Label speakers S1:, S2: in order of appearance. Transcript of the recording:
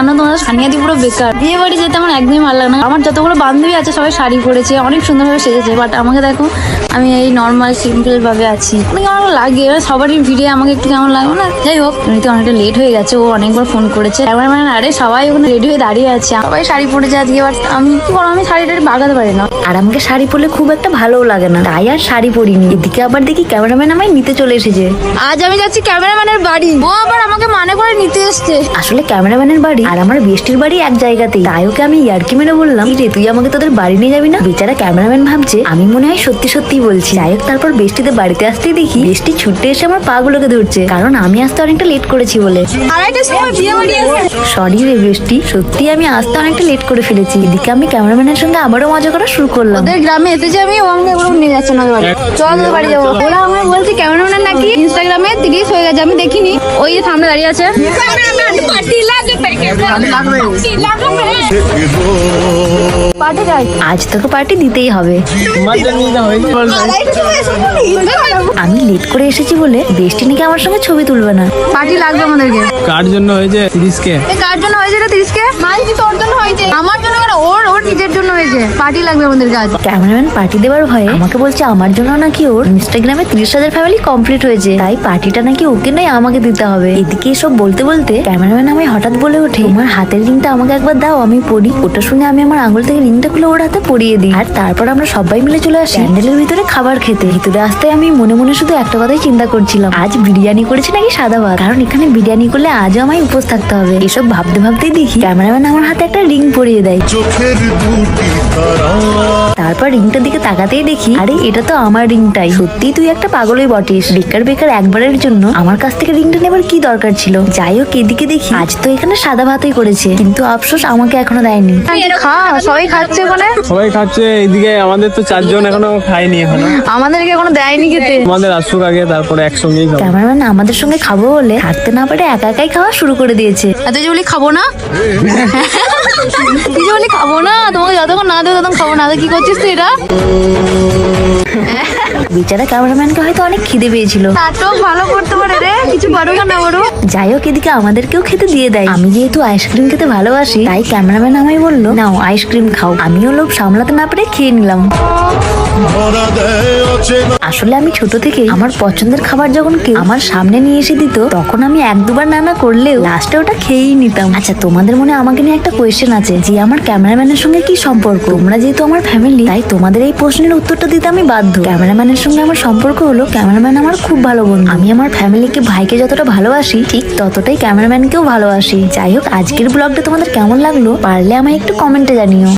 S1: জানো তোমার সানিয়া দি পুরো বেকার। বিয়ে বাড়ি যেতে আমার একদমই ভালো লাগে না। আমার যতগুলো বান্ধবী আছে সবাই শাড়ি পরেছে অনেক সুন্দরভাবে সেজেছে। বাট আমাকে দেখো আমি এই নর্মাল সিম্পল ভাবে আছি। মানে কেমন লাগে? সবারই ভিড়ে আমাকে একটু কেমন লাগবে না? যাই হোক এমনিতে অনেকটা লেট হয়ে গেছে ও অনেকবার ফোন করেছে। ক্যামেরাম্যান আরে সবাই ওখানে রেডি হয়ে দাঁড়িয়ে আছে। সবাই শাড়ি পরেছে আজকে বাট আমি কি করো আমি শাড়ি টাড়ি বাগাতে পারি না।
S2: আর আমাকে শাড়ি পরলে খুব একটা ভালোও লাগে না। তাই আর শাড়ি পরিনি। এদিকে আবার দেখি ক্যামেরাম্যান আমায় নিতে চলে এসেছে।
S1: আজ আমি যাচ্ছি ক্যামেরাম্যানের বাড়ি। ও আবার আমাকে মানে করে নিতে এসছে।
S2: আসলে ক্যামেরাম্যানের বাড়ি? আর আমার বৃষ্টির বাড়ি এক জায়গাতেই। তাই ওকে আমি ইয়ার্কি মেরে বললাম "এই রে তুই আমাকে তোদের বাড়ি নিয়ে যাবি না? বেচারা ক্যামেরাম্যান ভাবছে আমি মনে হয় সত্যি সত্যি বলছি। যাই হোক তারপর বৃষ্টিতে বাড়িতে আসতেই দেখি বৃষ্টি ছুটে এসে আমার পা গুলোকে ধরছে কারণ আমি আসতে অনেকটা লেট করেছি বলে। সরি রে বৃষ্টি সত্যি আমি আসতে অনেকটা লেট করে ফেলেছি। এদিকে আমি ক্যামেরাম্যানের সঙ্গে আবারও মজা করা শুরু করলাম।
S1: ওদের গ্রামে এসেছে আমি ও আমাকে ওরকম নিয়ে যাচ্ছে না বাড়ি। চল তোদের বাড়ি যাব। ওরা আমাকে বলছে ক্যামেরাম্যান নাকি ইনস্টাগ্রামে তিরিশ হয়ে গেছে আমি দেখিনি। ওই যে সামনে দাঁড়িয়ে আছে। পার্টি যাই
S2: আজ তোকে পার্টি দিতেই হবে। লেট করে এসেছি বলে বেষ্টি নাকি আমার সঙ্গে ছবি তুলবে না।
S1: পার্টি লাগবে আমাদেরকে।
S3: কার জন্য হয়েছে তিরিশকে?
S1: এ কার জন্য হয়েছে রে তিরিশ কে মানছি তোর জন্য হয়েছে? আমার জন্য কেন ওর ওর নিজের জন্য হয়েছে। পার্টি লাগবে আমাদের কাজ
S2: ক্যামেরাম্যান পার্টি দেওয়ার ভয়ে আমাকে বলছে আমার জন্য নাকি ওর ইনস্টাগ্রামে ত্রিশ হাজার ফ্যামিলি কমপ্লিট হয়েছে। তাই পার্টিটা নাকি ওকে নয় আমাকে দিতে হবে। এদিকে এসব বলতে বলতে ক্যামেরাম্যান আমি হঠাৎ বলে ওঠে তোমার হাতের রিংটা আমাকে একবার দাও আমি পড়ি ওটা শুনে আমি আমার আঙুল থেকে রিংটা খুলে ওর হাতে পরিয়ে দিই। আর তারপর আমরা সবাই মিলে চলে আসি। প্যান্ডেলের ভিতরে খাবার খেতে। ভিতরে আসতে আমি মনে মনে শুধু একটা কথাই চিন্তা করছিলাম। আজ বিরিয়ানি করেছে নাকি সাদা ভাত? কারণ এখানে বিরিয়ানি করলে আজও আমায় উপোস থাকতে হবে। এসব ভাবতে ভাবতেই দেখি, ক্যামেরাম্যান আমার হাতে একটা রিং পরিয়ে দেয়।
S4: চোখের
S2: তারপর রিংটার দিকে তাকাতেই দেখি আরে এটা তো আমার রিংটাই। সত্যি তুই একটা পাগলই বটিস। বেকার বেকার একবারের জন্য আমার কাছ থেকে রিংটা নেবার কি দরকার ছিল? যাই হোক এদিকে দেখি আজ তো এখানে সাদা ভাতই করেছে কিন্তু আফসোস আমাকে এখনও দেয়নি।
S1: খা সবাই খাচ্ছে ওখানে?
S3: সবাই খাচ্ছে এইদিকে আমাদের তো চারজন এখনও খাইনি এখনও।
S1: আমাদেরকে এখনও দেয়নি খেতে।
S3: আমাদের আসুক আগে তারপরে একসঙ্গেই খাব।
S2: ক্যামেরাম্যান আমাদের সঙ্গে খাব বলে থাকতে না পারে একা একাই খাওয়া শুরু করে দিয়েছে।
S1: আর তুই যে বলি খাব না? তুই যে বলি খাব না। তোমাকে যতক্ষণ না দেবো ততক্ষণ খাব না। তো কি করছিস? তুই এটা
S2: বেচারা ক্যামেরাম্যানকে হয়তো অনেক খিদে পেয়েছিল।
S1: নাটক ভালো করতে পারে রে কিছু পারো না বড়
S2: যাই হোক এদিকে আমাদেরকেও খেতে দিয়ে দেয়। আমি যেহেতু আইসক্রিম খেতে ভালোবাসি তাই ক্যামেরাম্যান আমায় বলল নাও আইসক্রিম খাও। আমিও লোভ সামলাতে না পারে খেয়ে নিলাম। আসলে আমি ছোট থেকে আমার পছন্দের খাবার যখন কেউ আমার সামনে নিয়ে এসে দিত, তখন আমি এক দুবার নানা করলেও লাস্টে ওটা খেয়েই নিতাম। আচ্ছা তোমাদের মনে আমাকে নিয়ে একটা কোয়েশ্চেন আছে যে আমার ক্যামেরাম্যানের সঙ্গে কি সম্পর্ক? তোমরা যেহেতু আমার ফ্যামিলি তাই তোমাদের এই প্রশ্নের উত্তরটা দিতে আমি বাধ্য। ক্যামেরাম্যানের সঙ্গে আমার সম্পর্ক হলো ক্যামেরাম্যান আমার খুব ভালো বন্ধু। আমি আমার ফ্যামিলিকে ভাইকে যতটা ভালোবাসি, ঠিক ততটাই ক্যামেরাম্যানকেও ভালোবাসি। যাই হোক, আজকের ব্লগটা তোমাদের কেমন লাগল, পারলে আমায় একটু কমেন্টে জানিও।